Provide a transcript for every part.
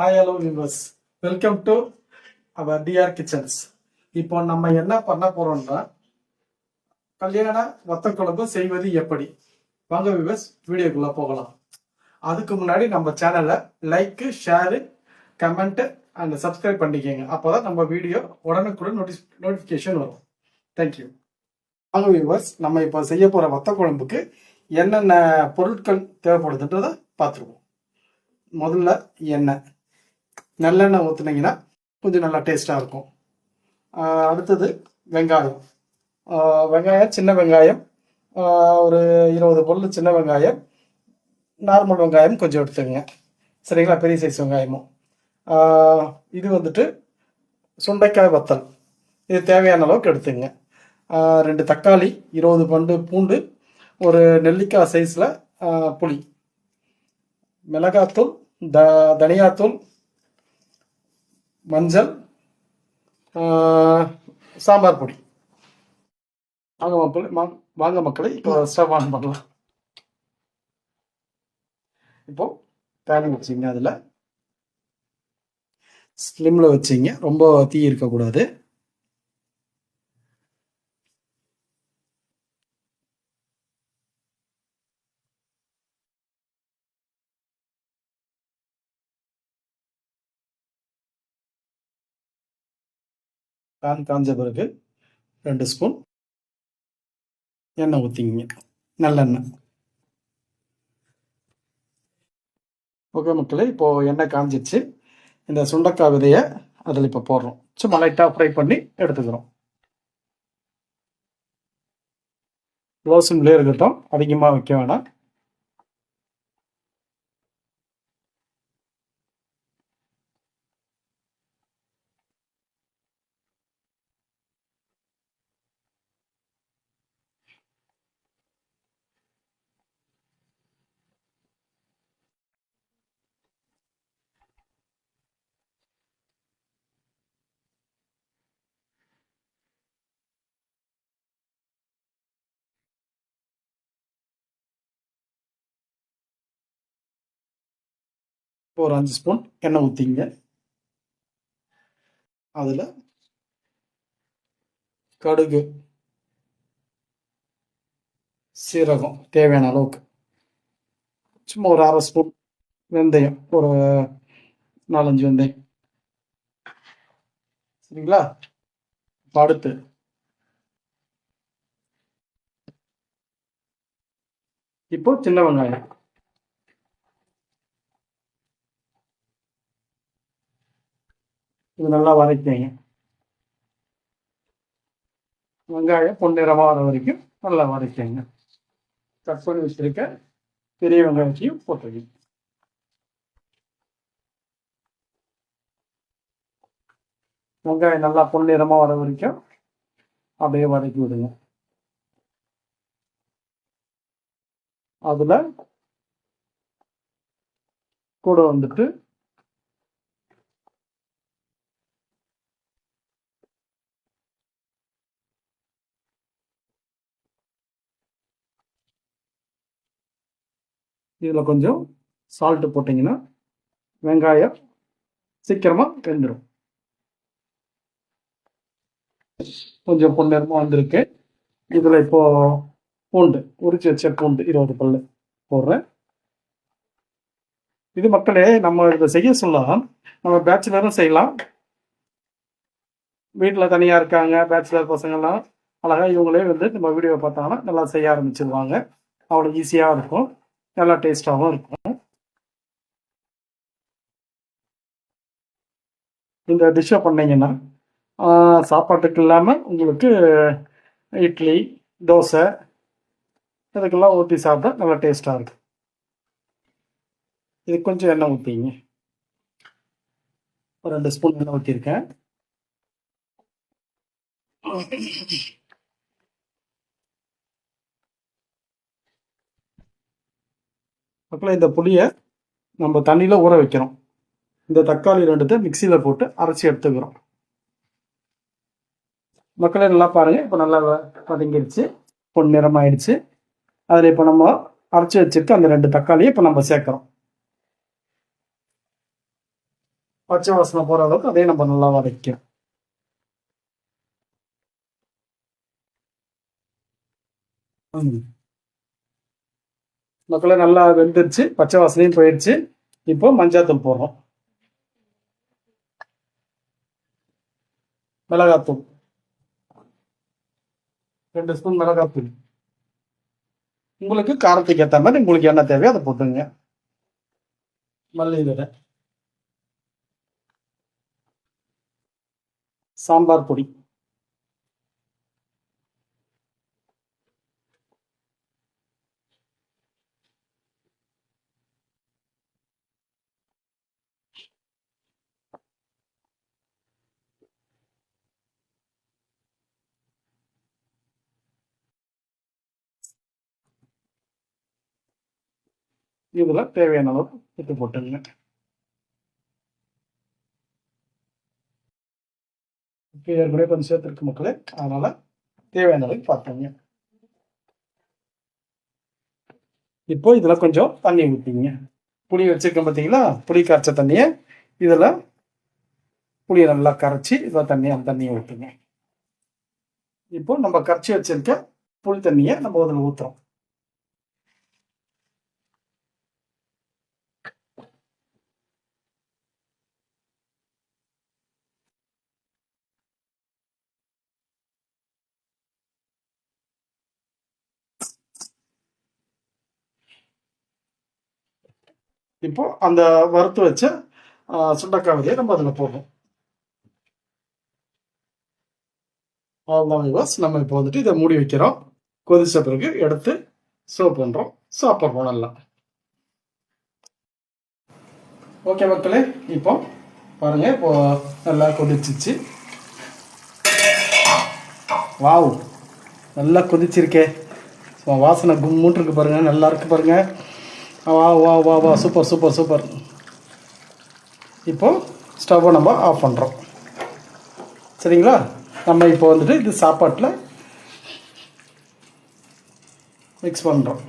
Hi hello viewers welcome to our TR kitchens இப்போ நம்ம என்ன பண்ண போறோம்னா கல்யாண வத்த குழம்பு செய்வது எப்படி? வாங்க வியூவர்ஸ் வீடியோக்குள்ள போகலாம். அதுக்கு முன்னாடி நம்ம சேனலை like share comment and subscribe பண்ணிக்கோங்க. அப்போதான் நம்ம வீடியோ உடனுக்குடன் நோட்டிஸ் நோட்டிஃபிகேஷன் வரும். தேங்க்யூ வாங்க வியூவர்ஸ் நம்ம இப்போ செய்ய போகிற வத்த குழம்புக்கு என்னென்ன பொருட்கள் தேவைப்படுதுன்றதை பார்த்துருவோம். முதல்ல எண்ணெய். நல்லெண்ணெய் ஊற்றுனீங்கன்னா கொஞ்சம் நல்லா டேஸ்ட்டாக இருக்கும். அடுத்தது வெங்காயம். வெங்காயம் சின்ன வெங்காயம் ஒரு இருபது பொருள் சின்ன வெங்காயம் நார்மல் வெங்காயம் கொஞ்சம் எடுத்துக்கங்க. சரிங்களா? பெரிய சைஸ் வெங்காயமும். இது வந்துட்டு சுண்டைக்காய் வத்தல். இது தேவையான அளவுக்கு எடுத்துங்க. ரெண்டு தக்காளி இருபது பண்டு பூண்டு ஒரு நெல்லிக்காய் சைஸில் புளி. மிளகாத்தூள் த தனியாத்தூள் மஞ்சள் சாம்பார் பொடி. வாங்க மக்களை மா- வாங்க மக்களை இப்போ ஸ்டவ் ஆன் பண்ணலாம். இப்போ பேன் வச்சிங்க அதில். ஸ்லிம்ல வச்சிங்க ரொம்ப தீ இருக்கக்கூடாது. பேன் காஞ்ச பிறகு ரெண்டு ஸ்பூன் எண்ணெய் ஊற்றிங்க நல்லெண்ணெய். ஓகே மக்களே இப்போது எண்ணெய் காஞ்சிச்சு இந்த சுண்டக்காய் விதையை அதில் இப்போ போடுறோம். சும்மா லைட்டாக ஃப்ரை பண்ணி எடுத்துக்கிறோம். லோ சிம்லேயே இருக்கட்டும் அதிகமாக வைக்க வேணாம். ஒரு அஞ்சு ஸ்பூன் எண்ணெய் ஊற்றிங்க அதில் கடுகு சீரகம் தேவையான அளவுக்கு. சும்மா ஒரு அரை ஸ்பூன் வெந்தயம் ஒரு நாலஞ்சு வெந்தயம். சரிங்களா? அடுத்து இப்போ சின்ன வெங்காயம். இது நல்லா வதக்கிங்க வெங்காயம் பொன்னிறமாக வர வரைக்கும் நல்லா வதக்கிங்க கட் பண்ணி வச்சிருக்க பெரிய வெங்காயத்தையும் போட்டுருக்கீங்க வெங்காயம் நல்லா பொன்னிறமாக வர வரைக்கும் அப்படியே வதக்கி விடுங்க. அதில் கூட வந்துட்டு இதில் கொஞ்சம் சால்ட்டு போட்டிங்கன்னா வெங்காயம் சீக்கிரமாக வெந்துடும் கொஞ்சம் பொன்னிறமாக வந்திருக்கு. இதில் இப்போ பூண்டு உரிச்சு வச்ச பூண்டு இருபது பல்லு போடுறேன். இது மக்களே நம்ம இதை செய்ய சொல்லலாம் நம்ம பேச்சுலரும் செய்யலாம். வீட்டில் தனியாக இருக்காங்க பேச்சுலர் பசங்கள்லாம் அழகாக இவங்களே வந்து நம்ம வீடியோ பார்த்தாங்கன்னா நல்லா செய்ய ஆரம்பிச்சிருவாங்க. அவ்வளோ ஈஸியாக இருக்கும். நல்லா டேஸ்டாகவும் இருக்கும். இந்த டிஷ்ஷை பண்ணீங்கன்னா சாப்பாட்டுக்கு இல்லாமல் உங்களுக்கு இட்லி தோசை இதுக்கெல்லாம் ஊற்றி சாப்பிட்டா நல்லா டேஸ்ட்டாக இருக்கும். இது கொஞ்சம் எண்ணெய் ஊற்றிங்க ஒரு ரெண்டு ஸ்பூன் எண்ணெய் ஊற்றிருக்கேன் அப்புறம் இந்த புளியை நம்ம தண்ணியில் ஊற வைக்கிறோம் இந்த தக்காளி ரெண்டுத்தை மிக்சியில் போட்டு அரைச்சி எடுத்துக்கிறோம். மக்களே நல்லா பாருங்கள் இப்போ நல்லா வ- பொன் நிறம் ஆயிடுச்சு அதில் இப்போ நம்ம அரைச்சி வச்சுருக்க அந்த ரெண்டு தக்காளியை இப்போ நம்ம சேர்க்குறோம். பச்சை வாசனை போகிற அளவுக்கு அதையும் நம்ம நல்லா வதக்கணும் ம். மக்களை நல்லா வெந்துருச்சு. பச்சை வாசனையும் போயிடுச்சு. இப்போ மஞ்சாத்தூள் போடுறோம். மிளகாத்தூள் ரெண்டு ஸ்பூன் மிளகாத்தூள் உங்களுக்கு காரத்துக்கு ஏற்ற மாதிரி உங்களுக்கு என்ன தேவையோ அதை போட்டுங்க மல்லி விதை சாம்பார் பொடி. இதில் தேவையான அளவு உப்பு போட்டுங்க உப்பு ஏற்கனவே கொஞ்சம் சேர்த்துருக்கு மக்களே. அதனால் தேவையான அளவுக்கு பார்த்துங்க இப்போ இதில் கொஞ்சம் தண்ணி ஊற்றிங்க புளி வச்சிருக்கேன் பார்த்தீங்களா புளி கரைச்ச தண்ணியை. இதில் புளியை நல்லா கரைச்சி இதில் தண்ணி அந்த தண்ணியை ஊற்றுங்க இப்போ நம்ம கரைச்சி வச்சிருக்க புளி தண்ணியை நம்ம அதில் ஊற்றுறோம் இப்போ அந்த வறுத்து வச்ச சுண்டக்காய் விதையை நம்ம அதில் போடணும் அவ்வளோதான் வாஸ் நம்ம இப்போ வந்துட்டு இதை மூடி வைக்கிறோம். கொதிச்ச பிறகு எடுத்து சர்வ் பண்ணுறோம் சாப்பிட்றோம் நல்லா. ஓகே மக்களே இப்போ பாருங்கள் இப்போ நல்லா கொதிச்சிச்சு. வாவ் நல்லா கொதிச்சிருக்கே. ஸோ வாசனை கும்முன்னு இருக்கு பாருங்கள் நல்லா இருக்கு பாருங்கள் வா வா வா வா. Super super super. இப்போ ஸ்டவ்வை நம்ம ஆஃப் பண்ணுறோம் சரிங்களா? நம்ம இப்போ வந்துட்டு இது சாப்பாட்டில் மிக்ஸ் பண்ணுறோம்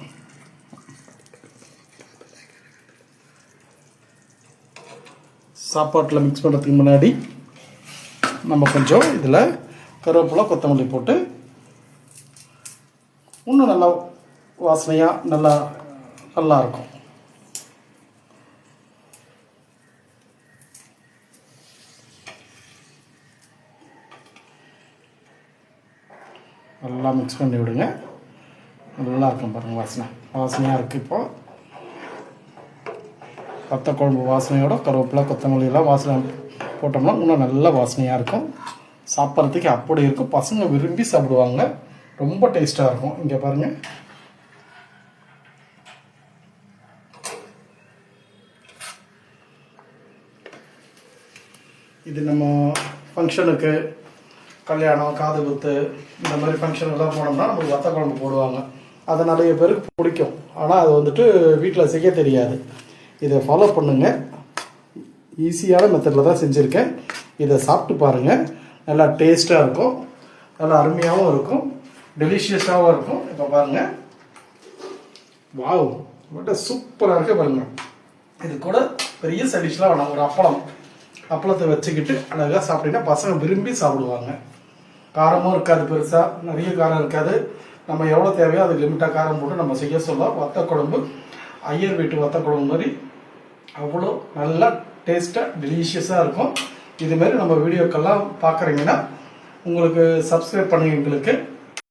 சாப்பாட்டில் மிக்ஸ் பண்ணுறதுக்கு முன்னாடி நம்ம கொஞ்சம் இதில் கருவேப்பிலை கொத்தமல்லி போட்டு இன்னும் நல்லா வாசனையாக நல்லா நல்லா இருக்கும் நல்லா மிக்ஸ் பண்ணி விடுங்க. நல்லா இருக்கும் பாருங்க வாசனை. வாசனையாக இருக்குது இப்போ. வத்த குழம்பு வாசனையோட கருவேப்பிலை கொத்தமல்லி எல்லாம் வாசனை போட்டோம்னா இன்னும் நல்ல வாசனையாக இருக்கும். சாப்பிட்றதுக்கு அப்படி இருக்கும். பசங்க விரும்பி சாப்பிடுவாங்க. ரொம்ப டேஸ்ட்டாக இருக்கும். இங்கே பாருங்கள் இது நம்ம ஃபங்க்ஷனுக்கு கல்யாணம் காது குத்து இந்த மாதிரி ஃபங்க்ஷனுக்கெல்லாம் போனோம்னா நமக்கு வத்த குழம்பு போடுவாங்க. அது நிறைய பேருக்கு பிடிக்கும். ஆனால் அது வந்துட்டு வீட்டில் செய்ய தெரியாது. இதை ஃபாலோ பண்ணுங்கள் ஈஸியான மெத்தடில் தான் செஞ்சுருக்கேன். இதை சாப்பிட்டு பாருங்கள் நல்லா டேஸ்ட்டாக இருக்கும். நல்லா அருமையாகவும் இருக்கும். டெலிஷியஸாகவும் இருக்கும். இப்போ பாருங்கள் வாவ் மட்டும் சூப்பராக இருக்கு பாருங்கள் இது கூட பெரிய சடிஷ்லாம் வேணாம். ஒரு அப்பளம். அப்பளத்தை வச்சுக்கிட்டு அழகாக சாப்பிட்டீங்கன்னா பசங்க விரும்பி சாப்பிடுவாங்க. காரமும் இருக்காது பெருசாக நிறைய காரம் இருக்காது. நம்ம எவ்வளோ தேவையோ அது லிமிட்டாக காரம் போட்டு நம்ம செய்ய சொல்ல வத்த குழம்பு ஐயர் வீட்டு வத்த குழம்பு மாதிரி அவ்வளோ நல்லா டேஸ்ட்டாக டெலிஷியஸாக இருக்கும். இதுமாரி நம்ம வீடியோக்கெல்லாம் பார்க்குறீங்கன்னா உங்களுக்கு சப்ஸ்கிரைப் பண்ணுங்க எங்களுக்கு